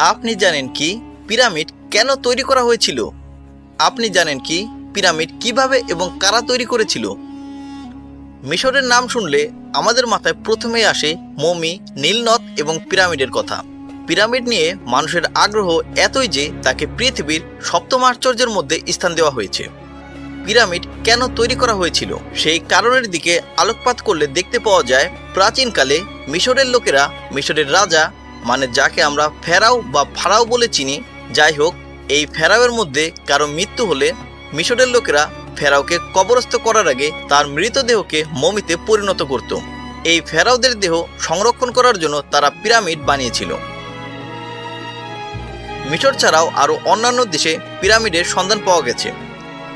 আপনি জানেন কি পিরামিড কেন তৈরি করা হয়েছিল? আপনি জানেন কি পিরামিড কীভাবে এবং কারা তৈরি করেছিল? মিশরের নাম শুনলে আমাদের মাথায় প্রথমেই আসে মমি, নীলনদ এবং পিরামিডের কথা। পিরামিড নিয়ে মানুষের আগ্রহ এতই যে তাকে পৃথিবীর সপ্তম আশ্চর্যের মধ্যে স্থান দেওয়া হয়েছে। পিরামিড কেন তৈরি করা হয়েছিল? সেই কারণের দিকে আলোকপাত করলে দেখতে পাওয়া যায় প্রাচীনকালে মিশরের লোকেরা মিশরের রাজা মানে যাকে আমরা ফেরাও বা ফারাও বলে চিনি, যাই হোক, এই ফেরাওয়ের মধ্যে কারও মৃত্যু হলে মিশরের লোকেরা ফেরাওকে কবরস্থ করার আগে তার মৃতদেহকে মমিতে পরিণত করত। এই ফেরাওদের দেহ সংরক্ষণ করার জন্য তারা পিরামিড বানিয়েছিল। মিশর ছাড়াও আরও অন্যান্য দেশে পিরামিডের সন্ধান পাওয়া গেছে।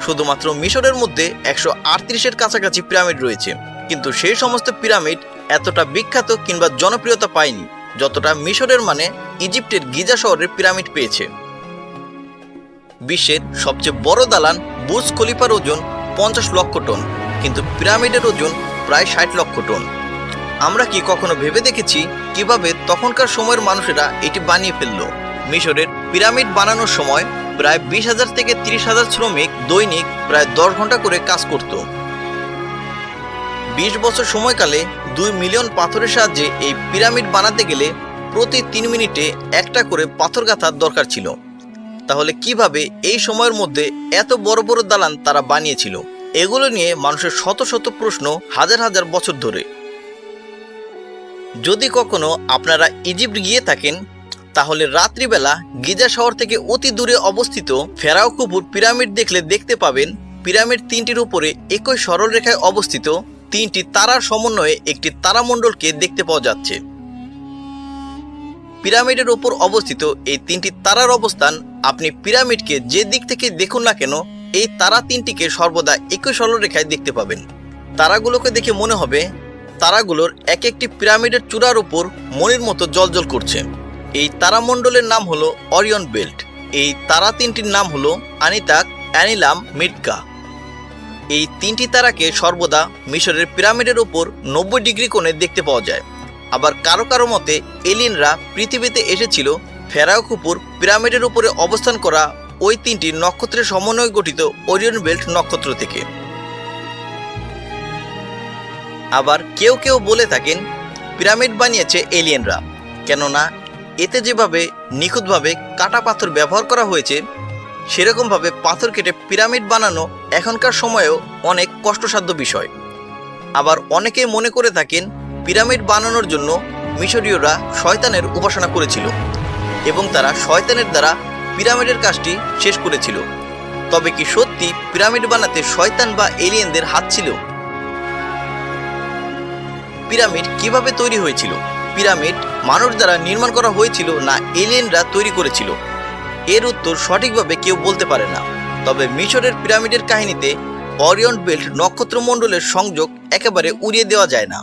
শুধুমাত্র মিশরের মধ্যে একশো আটত্রিশের কাছাকাছি পিরামিড রয়েছে। কিন্তু সেই সমস্ত পিরামিড এতটা বিখ্যাত কিংবা জনপ্রিয়তা পায়নি। যতটা মিশরের মানে ইজিপ্টের গিজা শহরের পিরামিড পেয়েছে। বিশ্বের সবচেয়ে বড় দালান বুর্জ খলিফার ওজন পঞ্চাশ লক্ষ টন, কিন্তু পিরামিডের ওজন প্রায় ষাট লক্ষ টন। আমরা কি কখনো ভেবে দেখেছি কীভাবে তখনকার সময়ের মানুষেরা এটি বানিয়ে ফেলল? মিশরের পিরামিড বানানোর সময় প্রায় বিশ হাজার থেকে তিরিশ হাজার শ্রমিক দৈনিক প্রায় দশ ঘণ্টা করে কাজ করত। বিশ বছর সময়কালে দুই মিলিয়ন পাথরের সাহায্যে এই পিরামিড বানাতে গেলে প্রতি তিন মিনিটে একটা করে পাথর গাঁথার দরকার ছিল। তাহলে কীভাবে এই সময়ের মধ্যে এত বড় বড় দালান তারা বানিয়েছিল? এগুলো নিয়ে মানুষের শত শত প্রশ্ন হাজার হাজার বছর ধরে। যদি কখনো আপনারা ইজিপ্ট গিয়ে থাকেন, তাহলে রাত্রিবেলা গিজা শহর থেকে অতি দূরে অবস্থিত ফেরাও কুপুর পিরামিড দেখলে দেখতে পাবেন, পিরামিড তিনটির উপরে একই সরল রেখায় অবস্থিত তিনটি তারার সমন্বয়ে একটি তারামণ্ডলকে দেখতে পাওয়া যাচ্ছে। পিরামিডের ওপর অবস্থিত এই তিনটি তারার অবস্থান, আপনি পিরামিডকে যে দিক থেকে দেখুন না কেন, এই তারা তিনটিকে সর্বদা একই সরলরেখায় দেখতে পাবেন। তারাগুলোকে দেখে মনে হবে, তারাগুলোর এক একটি পিরামিডের চূড়ার উপর মনির মতো জলজল করছে। এই তারামণ্ডলের নাম হলো অরিয়ন বেল্ট। এই তারা তিনটির নাম হলো আনিতাক, অ্যানিলাম, মিটকা। এই তিনটি তারাকে সর্বদা মিশরের পিরামিডের উপর নব্বই ডিগ্রি কোণে দেখতে পাওয়া যায়। আবার কারও কারও মতে, এলিয়েনরা পৃথিবীতে এসেছিল ফেরাও কুপুর পিরামিডের উপরে অবস্থান করা ওই তিনটি নক্ষত্রের সমন্বয়ে গঠিত ওরিয়ন বেল্ট নক্ষত্র থেকে। আবার কেউ কেউ বলে থাকেন, পিরামিড বানিয়েছে এলিয়েনরা। কেননা, এতে যেভাবে নিখুঁতভাবে কাটা পাথর ব্যবহার করা হয়েছে, সেরকমভাবে পাথর কেটে পিরামিড বানানো এখনকার সময়েও অনেক কষ্টসাধ্য বিষয়। আবার অনেকেই মনে করে থাকেন, পিরামিড বানানোর জন্য মিশরীয়রা শয়তানের উপাসনা করেছিল এবং তারা শয়তানের দ্বারা পিরামিডের কাজটি শেষ করেছিল। তবে কি সত্যি পিরামিড বানাতে শয়তান বা এলিয়েনদের হাত ছিল? পিরামিড কীভাবে তৈরি হয়েছিল? পিরামিড মানুষ দ্বারা নির্মাণ করা হয়েছিল না এলিয়েনরা তৈরি করেছিল? এর উত্তর সঠিকভাবে কেউ বলতে পারে না। তবে মিশরের পিরামিডের কাহিনীতে অরিয়ন বেল্ট নক্ষত্রমণ্ডলের সংযোগ একেবারে উড়িয়ে দেওয়া যায় না।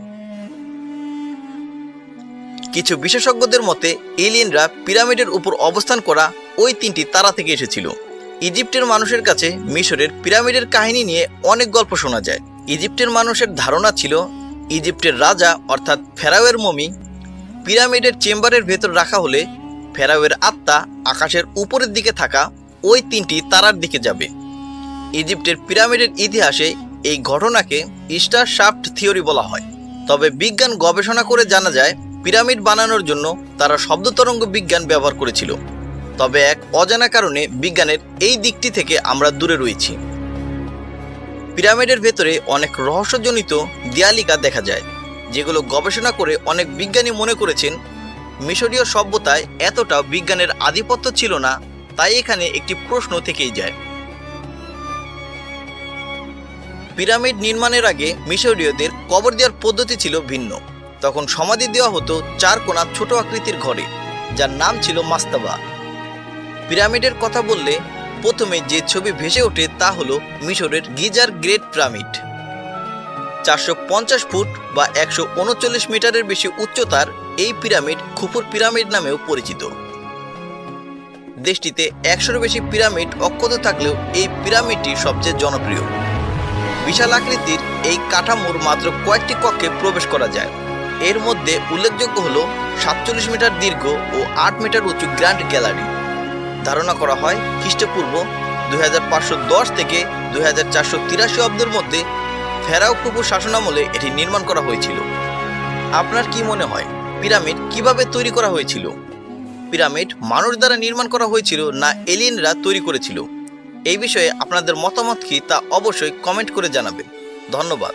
কিছু বিশেষজ্ঞদের মতে, এলিয়েনরা পিরামিডের উপর অবস্থান করা ওই তিনটি তারা থেকে এসেছিল। ইজিপ্টের মানুষের কাছে মিশরের পিরামিডের কাহিনী নিয়ে অনেক গল্প শোনা যায়। ইজিপ্টের মানুষের ধারণা ছিল, ইজিপ্টের রাজা, অর্থাৎ ফেরাওয়ের মমি, পিরামিডের চেম্বারের ভেতর রাখা হলে ফেরাওয়ের আত্মা আকাশের উপরের দিকে থাকা ওই তিনটি তারার দিকে যাবে। ইজিপ্টের পিরামিডের ইতিহাসে এই ঘটনাকে স্টার শাফট থিওরি বলা হয়। তবে বিজ্ঞান গবেষণা করে জানা যায়, পিরামিড বানানোর জন্য তারা শব্দ তরঙ্গ বিজ্ঞান ব্যবহার করেছিল। তবে এক অজানা কারণে বিজ্ঞানের এই দিকটি থেকে আমরা দূরে রয়েছি। পিরামিডের ভেতরে অনেক রহস্যজনিত দেয়ালিকা দেখা যায়, যেগুলো গবেষণা করে অনেক বিজ্ঞানী মনে করেছেন, মিশরীয় সভ্যতায় এতটা বিজ্ঞানের আধিপত্য ছিল না তাই এখানে একটি প্রশ্ন থেকেই যায়। পিরামিড নির্মাণের আগে মিশরীয়দের কবর দেওয়ার পদ্ধতি ছিল ভিন্ন। তখন সমাধি দেওয়া হতো চার কোণা ছোট আকৃতির ঘরে, যার নাম ছিল মাস্তাবা। পিরামিডের কথা বললে প্রথমে যে ছবি ভেসে ওঠে তা হলো মিশরের গিজার গ্রেট পিরামিড। চারশো পঞ্চাশ ফুট বা একশো উনচল্লিশ মিটারের বেশি উচ্চতার এই পিরামিড খুপুর পিরামিড নামেও পরিচিত। দেশটিতে একশোর বেশি পিরামিড অক্ষত থাকলেও এই পিরামিডটি সবচেয়ে জনপ্রিয়। বিশাল আকৃতির এই কাঠামোর মাত্র কয়েকটি কক্ষে প্রবেশ করা যায়। এর মধ্যে উল্লেখযোগ্য হল সাতচল্লিশ মিটার দীর্ঘ ও আট মিটার উঁচু গ্র্যান্ড গ্যালারি। ধারণা করা হয়, খ্রিস্টপূর্ব দু হাজার পাঁচশো দশ থেকে দুই অব্দের মধ্যে ফেরাও কুপুর শাসনামলে এটি নির্মাণ করা হয়েছিল। আপনার কি মনে হয়, পিরামিড কীভাবে তৈরি করা হয়েছিল? পিরামিড মানুষ দ্বারা নির্মাণ করা হয়েছিল না এলিয়েনরা তৈরি করেছিল। এই বিষয়ে আপনাদের মতামত কি তা অবশ্যই কমেন্ট করে জানাবেন। ধন্যবাদ।